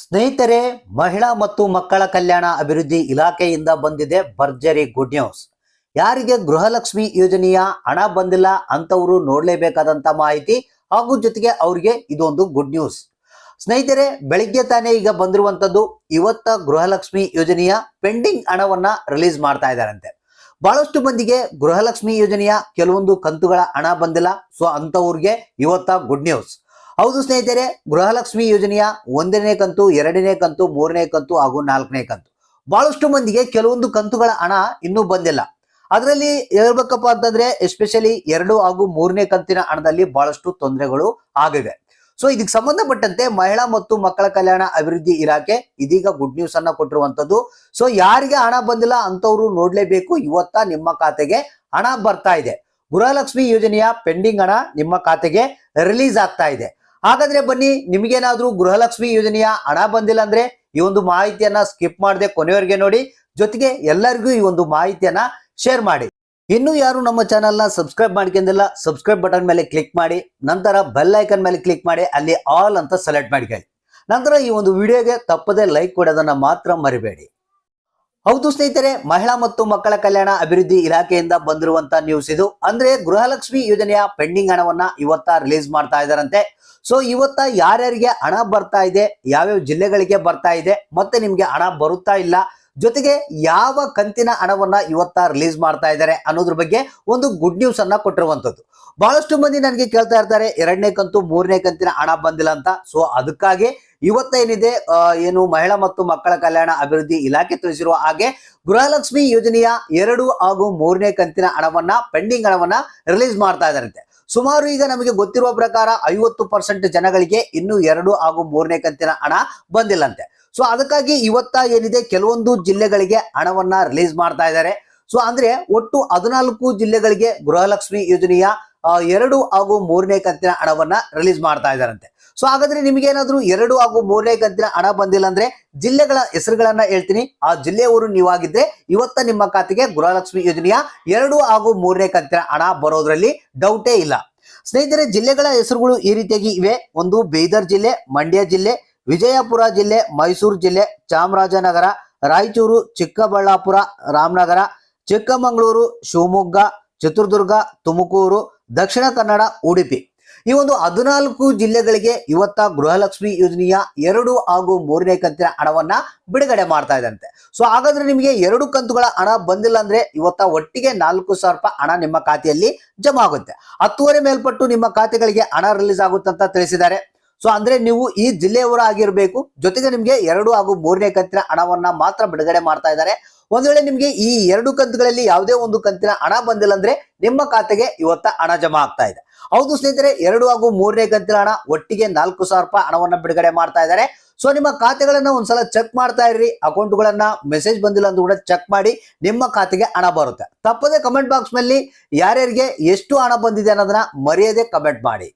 ಸ್ನೇಹಿತರೆ, ಮಹಿಳಾ ಮತ್ತು ಮಕ್ಕಳ ಕಲ್ಯಾಣ ಅಭಿವೃದ್ಧಿ ಇಲಾಖೆಯಿಂದ ಬಂದಿದೆ ಭರ್ಜರಿ ಗುಡ್ ನ್ಯೂಸ್. ಯಾರಿಗೆ ಗೃಹಲಕ್ಷ್ಮಿ ಯೋಜನೆಯ ಹಣ ಬಂದಿಲ್ಲ ಅಂತವರು ನೋಡಲೇಬೇಕಾದಂತ ಮಾಹಿತಿ ಹಾಗೂ ಜೊತೆಗೆ ಅವರಿಗೆ ಇದೊಂದು ಗುಡ್ ನ್ಯೂಸ್. ಸ್ನೇಹಿತರೆ, ಬೆಳಿಗ್ಗೆ ತಾನೇ ಈಗ ಬಂದಿರುವಂತದ್ದು ಇವತ್ತ ಗೃಹಲಕ್ಷ್ಮಿ ಯೋಜನೆಯ ಪೆಂಡಿಂಗ್ ಹಣವನ್ನ ರಿಲೀಸ್ ಮಾಡ್ತಾ ಇದ್ದಾರಂತೆ. ಬಹಳಷ್ಟು ಮಂದಿಗೆ ಗೃಹಲಕ್ಷ್ಮಿ ಯೋಜನೆಯ ಕೆಲವೊಂದು ಕಂತುಗಳ ಹಣ ಬಂದಿಲ್ಲ. ಸೊ ಅಂಥವ್ರಿಗೆ ಇವತ್ತ ಗುಡ್ ನ್ಯೂಸ್. ಹೌದು ಸ್ನೇಹಿತರೆ, ಗೃಹಲಕ್ಷ್ಮಿ ಯೋಜನೆಯ ಒಂದನೇ ಕಂತು, ಎರಡನೇ ಕಂತು, ಮೂರನೇ ಕಂತು ಹಾಗೂ ನಾಲ್ಕನೇ ಕಂತು. ಬಹಳಷ್ಟು ಮಂದಿಗೆ ಕೆಲವೊಂದು ಕಂತುಗಳ ಹಣ ಇನ್ನೂ ಬಂದಿಲ್ಲ. ಅದರಲ್ಲಿ ಹೇಳ್ಬೇಕಪ್ಪ ಅಂತಂದ್ರೆ ಎಸ್ಪೆಷಲಿ ಎರಡು ಹಾಗೂ ಮೂರನೇ ಕಂತಿನ ಹಣದಲ್ಲಿ ಬಹಳಷ್ಟು ತೊಂದರೆಗಳು ಆಗಿವೆ. ಸೊ ಇದಕ್ಕೆ ಸಂಬಂಧಪಟ್ಟಂತೆ ಮಹಿಳಾ ಮತ್ತು ಮಕ್ಕಳ ಕಲ್ಯಾಣ ಅಭಿವೃದ್ಧಿ ಇಲಾಖೆ ಇದೀಗ ಗುಡ್ ನ್ಯೂಸ್ ಅನ್ನ ಕೊಟ್ಟಿರುವಂತದ್ದು ಸೊ ಯಾರಿಗೆ ಹಣ ಬಂದಿಲ್ಲ ಅಂತವ್ರು ನೋಡ್ಲೇಬೇಕು. ಇವತ್ತ ನಿಮ್ಮ ಖಾತೆಗೆ ಹಣ ಬರ್ತಾ ಇದೆ. ಗೃಹಲಕ್ಷ್ಮಿ ಯೋಜನೆಯ ಪೆಂಡಿಂಗ್ ಹಣ ನಿಮ್ಮ ಖಾತೆಗೆ ರಿಲೀಸ್ ಆಗ್ತಾ ಇದೆ. ಹಾಗಾದ್ರೆ ಬನ್ನಿ, ನಿಮ್ಗೇನಾದ್ರೂ ಗೃಹಲಕ್ಷ್ಮಿ ಯೋಜನೆಯ ಹಣ ಬಂದಿಲ್ಲ ಅಂದ್ರೆ ಈ ಒಂದು ಮಾಹಿತಿಯನ್ನ ಸ್ಕಿಪ್ ಮಾಡದೆ ಕೊನೆಯವರೆಗೆ ನೋಡಿ. ಜೊತೆಗೆ ಎಲ್ಲರಿಗೂ ಈ ಒಂದು ಮಾಹಿತಿಯನ್ನ ಶೇರ್ ಮಾಡಿ. ಇನ್ನು ಯಾರು ನಮ್ಮ ಚಾನಲ್ನ ಸಬ್ಸ್ಕ್ರೈಬ್ ಮಾಡ್ಕೊಂಡಿಲ್ಲ ಸಬ್ಸ್ಕ್ರೈಬ್ ಬಟನ್ ಮೇಲೆ ಕ್ಲಿಕ್ ಮಾಡಿ, ನಂತರ ಬೆಲ್ ಐಕನ್ ಮೇಲೆ ಕ್ಲಿಕ್ ಮಾಡಿ, ಅಲ್ಲಿ ಆಲ್ ಅಂತ ಸೆಲೆಕ್ಟ್ ಮಾಡ್ಕೊಳ್ಳಿ ನಂತರ ಈ ಒಂದು ವಿಡಿಯೋಗೆ ತಪ್ಪದೆ ಲೈಕ್ ಕೊಡೋದನ್ನ ಮಾತ್ರ ಮರಿಬೇಡಿ. ಹೌದು ಸ್ನೇಹಿತರೆ, ಮಹಿಳಾ ಮತ್ತು ಮಕ್ಕಳ ಕಲ್ಯಾಣ ಅಭಿವೃದ್ಧಿ ಇಲಾಖೆಯಿಂದ ಬಂದಿರುವಂತ ನ್ಯೂಸ್ ಇದು. ಅಂದ್ರೆ ಗೃಹಲಕ್ಷ್ಮಿ ಯೋಜನೆಯ ಪೆಂಡಿಂಗ್ ಹಣವನ್ನ ಇವತ್ತ ರಿಲೀಸ್ ಮಾಡ್ತಾ ಇದಾರಂತೆ ಸೊ ಇವತ್ತ ಯಾರ್ಯಾರಿಗೆ ಹಣ ಬರ್ತಾ ಇದೆ, ಯಾವ್ಯಾವ ಜಿಲ್ಲೆಗಳಿಗೆ ಬರ್ತಾ ಇದೆ, ಮತ್ತೆ ನಿಮ್ಗೆ ಹಣ ಬರುತ್ತಾ ಇಲ್ಲ ಜೊತೆಗೆ ಯಾವ ಕಂತಿನ ಹಣವನ್ನ ಇವತ್ತ ರಿಲೀಸ್ ಮಾಡ್ತಾ ಇದ್ದಾರೆ ಅನ್ನೋದ್ರ ಬಗ್ಗೆ ಒಂದು ಗುಡ್ ನ್ಯೂಸ್ ಅನ್ನ ಕೊಟ್ಟಿರುವಂತದ್ದು ಬಹಳಷ್ಟು ಮಂದಿ ನನಗೆ ಕೇಳ್ತಾ ಇರ್ತಾರೆ, ಎರಡನೇ ಕಂತು, ಮೂರನೇ ಕಂತಿನ ಹಣ ಬಂದಿಲ್ಲ ಅಂತ. ಸೊ ಅದಕ್ಕಾಗಿ ಇವತ್ತ ಏನಿದೆ ಏನು ಮಹಿಳಾ ಮತ್ತು ಮಕ್ಕಳ ಕಲ್ಯಾಣ ಅಭಿವೃದ್ಧಿ ಇಲಾಖೆ ತಿಳಿಸಿರುವ ಹಾಗೆ ಗೃಹಲಕ್ಷ್ಮಿ ಯೋಜನೆಯ ಎರಡು ಹಾಗೂ ಮೂರನೇ ಕಂತಿನ ಹಣವನ್ನ, ಪೆಂಡಿಂಗ್ ಹಣವನ್ನ ರಿಲೀಸ್ ಮಾಡ್ತಾ ಇದ್ದಾರಂತೆ. ಸುಮಾರು ಈಗ ನಮಗೆ ಗೊತ್ತಿರುವ ಪ್ರಕಾರ ಐವತ್ತು ಪರ್ಸೆಂಟ್ ಜನಗಳಿಗೆ ಇನ್ನು ಎರಡು ಹಾಗೂ ಮೂರನೇ ಕಂತಿನ ಹಣ ಬಂದಿಲ್ಲಂತೆ. ಸೊ ಅದಕ್ಕಾಗಿ ಇವತ್ತ ಏನಿದೆ, ಕೆಲವೊಂದು ಜಿಲ್ಲೆಗಳಿಗೆ ಹಣವನ್ನ ರಿಲೀಸ್ ಮಾಡ್ತಾ ಇದ್ದಾರೆ. ಸೊ ಅಂದ್ರೆ ಒಟ್ಟು ಹದಿನಾಲ್ಕು ಜಿಲ್ಲೆಗಳಿಗೆ ಗೃಹಲಕ್ಷ್ಮಿ ಯೋಜನೆಯ ಎರಡು ಹಾಗೂ ಮೂರನೇ ಕಂತಿನ ಹಣವನ್ನ ರಿಲೀಸ್ ಮಾಡ್ತಾ ಇದ್ದಾರಂತೆ. ಸೊ ಹಾಗಾದ್ರೆ ನಿಮ್ಗೇನಾದ್ರೂ ಎರಡು ಹಾಗೂ ಮೂರನೇ ಕಂತಿನ ಹಣ ಬಂದಿಲ್ಲ ಅಂದ್ರೆ ಜಿಲ್ಲೆಗಳ ಹೆಸರುಗಳನ್ನ ಹೇಳ್ತೀನಿ. ಆ ಜಿಲ್ಲೆಯವರು ನೀವಾಗಿದ್ರೆ ಇವತ್ತ ನಿಮ್ಮ ಖಾತೆಗೆ ಗೃಹಲಕ್ಷ್ಮಿ ಯೋಜನೆಯ ಎರಡು ಹಾಗೂ ಮೂರನೇ ಕಂತಿನ ಹಣ ಬರೋದ್ರಲ್ಲಿ ಡೌಟೇ ಇಲ್ಲ. ಸ್ನೇಹಿತರೆ, ಜಿಲ್ಲೆಗಳ ಹೆಸರುಗಳು ಈ ರೀತಿಯಾಗಿ ಇವೆ. ಒಂದು ಬೀದರ್ ಜಿಲ್ಲೆ, ಮಂಡ್ಯ ಜಿಲ್ಲೆ ವಿಜಯಪುರ ಜಿಲ್ಲೆ, ಮೈಸೂರು ಜಿಲ್ಲೆ, ಚಾಮರಾಜನಗರ, ರಾಯಚೂರು, ಚಿಕ್ಕಬಳ್ಳಾಪುರ, ರಾಮನಗರ, ಚಿಕ್ಕಮಗಳೂರು, ಶಿವಮೊಗ್ಗ, ಚಿತ್ರದುರ್ಗ, ತುಮಕೂರು, ದಕ್ಷಿಣ ಕನ್ನಡ, ಉಡುಪಿ. ಈ ಒಂದು ಹದಿನಾಲ್ಕು ಜಿಲ್ಲೆಗಳಿಗೆ ಇವತ್ತ ಗೃಹಲಕ್ಷ್ಮಿ ಯೋಜನೆಯ ಎರಡು ಹಾಗೂ ಮೂರನೇ ಕಂತಿನ ಹಣವನ್ನ ಬಿಡುಗಡೆ ಮಾಡ್ತಾ ಇದ್ದಂತೆ. ಸೊ ಹಾಗಾದ್ರೆ ನಿಮಗೆ ಎರಡು ಕಂತುಗಳ ಹಣ ಬಂದಿಲ್ಲ ಅಂದ್ರೆ ಇವತ್ತ ಒಟ್ಟಿಗೆ ನಾಲ್ಕು ಸಾವಿರ ರೂಪಾಯಿ ಹಣ ನಿಮ್ಮ ಖಾತೆಯಲ್ಲಿ ಜಮಾ ಆಗುತ್ತೆ. ಹತ್ತುವರೆ ಮೇಲ್ಪಟ್ಟು ನಿಮ್ಮ ಖಾತೆಗಳಿಗೆ ಹಣ ರಿಲೀಸ್ ಆಗುತ್ತಂತ ತಿಳಿಸಿದ್ದಾರೆ. ಸೊ ಅಂದ್ರೆ ನೀವು ಈ ಜಿಲ್ಲೆಯವರ ಆಗಿರ್ಬೇಕು ಜೊತೆಗೆ ನಿಮ್ಗೆ ಎರಡು ಹಾಗೂ ಮೂರನೇ ಕಂತಿನ ಹಣವನ್ನ ಮಾತ್ರ ಬಿಡುಗಡೆ ಮಾಡ್ತಾ ಇದ್ದಾರೆ. ಒಂದ್ ವೇಳೆ ನಿಮ್ಗೆ ಈ ಎರಡು ಕಂತುಗಳಲ್ಲಿ ಯಾವುದೇ ಒಂದು ಕಂತಿನ ಹಣ ಬಂದಿಲ್ಲ ಅಂದ್ರೆ ನಿಮ್ಮ ಖಾತೆಗೆ ಇವತ್ತ ಹಣ ಜಮಾ ಆಗ್ತಾ ಇದೆ. ಹೌದು ಸ್ನೇಹಿತರೆ, ಎರಡು ಹಾಗೂ ಮೂರನೇ ಕಂತಿನ ಹಣ ಒಟ್ಟಿಗೆ ನಾಲ್ಕು ಸಾವಿರ ರೂಪಾಯಿ ಹಣವನ್ನ ಬಿಡುಗಡೆ ಮಾಡ್ತಾ ಇದ್ದಾರೆ. ಸೊ ನಿಮ್ಮ ಖಾತೆಗಳನ್ನ ಒಂದ್ಸಲ ಚೆಕ್ ಮಾಡ್ತಾ ಇರ್ರಿ ಅಕೌಂಟ್ಗಳನ್ನ ಮೆಸೇಜ್ ಬಂದಿಲ್ಲ ಅಂತ ಕೂಡ ಚೆಕ್ ಮಾಡಿ ನಿಮ್ಮ ಖಾತೆಗೆ ಹಣ ಬರುತ್ತೆ. ತಪ್ಪದೆ ಕಮೆಂಟ್ ಬಾಕ್ಸ್ನಲ್ಲಿ ಯಾರ್ಯಾರಿಗೆ ಎಷ್ಟು ಹಣ ಬಂದಿದೆ ಅನ್ನೋದನ್ನ ಮರೆಯದೆ ಕಮೆಂಟ್ ಮಾಡಿ.